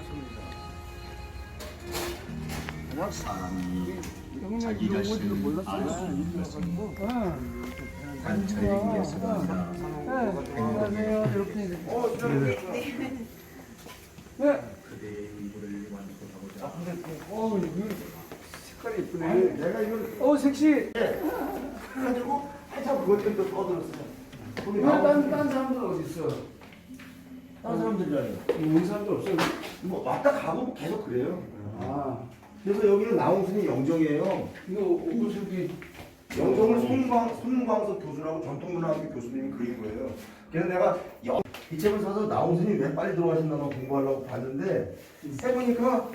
많습니다. 그냥 사람이 자기가 싫은 몰랐어요. 안 이래가지고. 관찰이 위해서 한다. 안녕하세요. 이렇게. 어, 네. 그대의 의무를 완수하고자 어, 색깔이 이쁘네. 아니, 내가 이걸 어, 섹시. 해가지고 한참 그것 때문에 떠들었어요. 거기 왜 나오는 딴, 딴 사람들 어디 있어? 딴 사람들이라요. 온 사람들 없어. 뭐 왔다 가고 계속 그래요. 아, 그래서 여기는 나홍순이 영정이에요. 이거 옷이 영정을 손광, 손광석 교수라고 전통문화학교 교수님이 그린 거예요. 그래서 내가 영- 이 책을 사서 나홍순이 왜 빨리 들어가신다나 공부하려고 봤는데 해보니까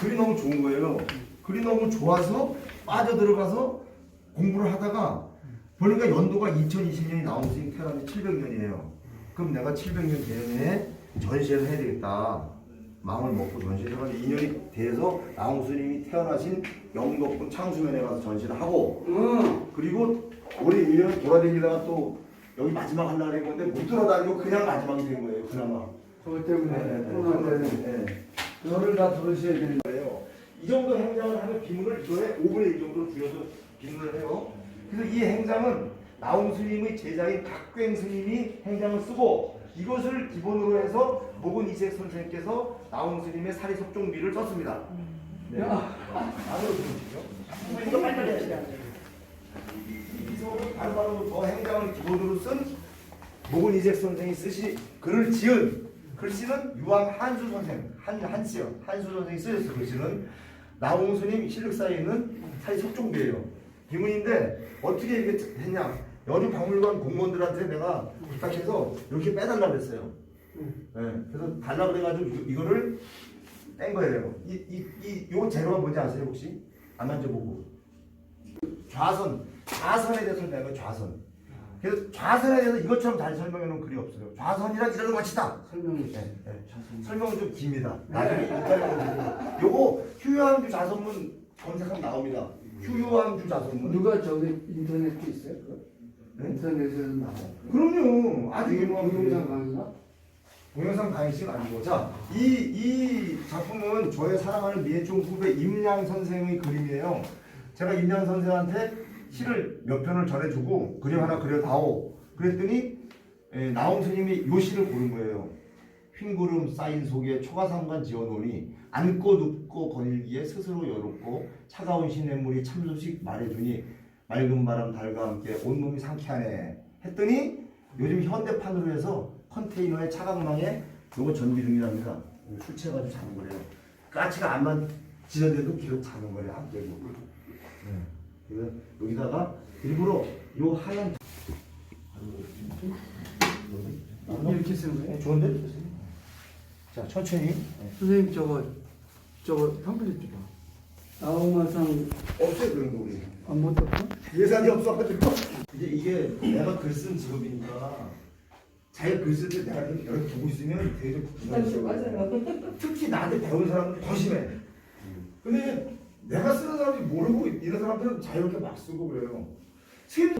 글이 너무 좋은 거예요. 글이 너무 좋아서 빠져들어가서 공부를 하다가 보니까 연도가 2020년이 나홍순이 태어난 지 700년이에요. 그럼 내가 700년 대연에 전시회를 해야 되겠다. 마음을 먹고 전시를 해가지고 인연이 돼서 나홍 스님이 태어나신 영덕군 창수면에 가서 전시를 하고 응. 그리고 올해 1년 돌아다니다가 또 여기 마지막 하려고 했는데 못 돌아다니고 그냥 마지막이 된 거예요 그나마 그것 네, 때문에. 네, 코로나 네, 때문에. 네. 그거를 다 들으셔야 되는 거예요 이 정도 행장을 하면 비문을 이거에 5분의 1 정도로 줄여서 비문을 해요 그래서 이 행장은 나홍 스님의 제자인 각괭 스님이 행장을 쓰고 이것을 기본으로 해서 목은 이색 선생님께서 나홍 스님의 사리 석종비를 썼습니다 네. 안으로 들어오시죠. 이거 빨리빨리 하시죠. 이소를 바로바로 저 행장을 기본으로 쓴 목은 이색 선생이 쓰시 글을 지은 글씨는 유황 한수 선생 한 한씨요 한수 선생이 쓰셨어요 글씨는 나홍 스님 실력사에 있는 사리 석종비예요 비문인데 어떻게 이게 했냐 여주 박물관 공무원들한테 내가 부탁해서 이렇게 빼달라 그랬어요. 네, 그래서 달라 그래가지고 이- 이거를 뺀 거예요. 이이이요 재료가 뭔지 아세요 혹시? 안 만져보고. 좌선, 좌선에 대해서 내가 좌선. 그래서 좌선에 대해서 이것처럼 잘 설명해 놓은 글이 없어요. 좌선이란 이런 것이다. 설명이 네, 네. 설명은 좀 깁니다. 나중에 일단은 요거 휴양주 자선문 검색하면 나옵니다. 휴양주 자선문. 누가 저기 인터넷에 있어요? 그거? 네? 인터넷에서 나와. 그럼요. 아주 이게 유명한 동영상. 강의나? 동영상 강의식 아니고 자, 이, 이 작품은 저의 사랑하는 미애종 후배 임양 선생의 그림이에요. 제가 임양 선생한테 시를 몇 편을 전해주고 그림 하나 그려다오. 그랬더니 에, 나홍 스님이 요 시를 고른 거예요. 흰구름 쌓인 속에 초가상관 지어놓으니 앉고 눕고 거닐기에 스스로 여롭고 차가운 시냇물이 참 소식 말해주니 맑은 바람 달과 함께 온몸이 상쾌하네 했더니 요즘 현대판으로 해서 컨테이너에 차광망에 요거 전기등이랍니다. 술 취해가지고 자는 거래요. 까치가 안 만 지는데도 계속 자는 거래요. 안 되고. 네. 그래서 여기다가 일부러 요 하얀 이렇게 쓰는 거예요? 네, 좋은데? 자 천천히. 선생님 저거 저거 팜플릿 좀 봐. 나오마상 없어요 그런 거 우리. 안못 떴어? 예산이 없어가지고. 이제 이게 내가 글 쓴 직업이니까 자기가 글 쓸 때 내가 이렇게 이렇게 보고 있으면 되게 좀 부담스러워 특히 나한테 배운 사람은 더 심해. 근데 내가 쓰는 사람이 모르고 이런 사람들은 자유롭게 막 쓰고 그래요. 선생님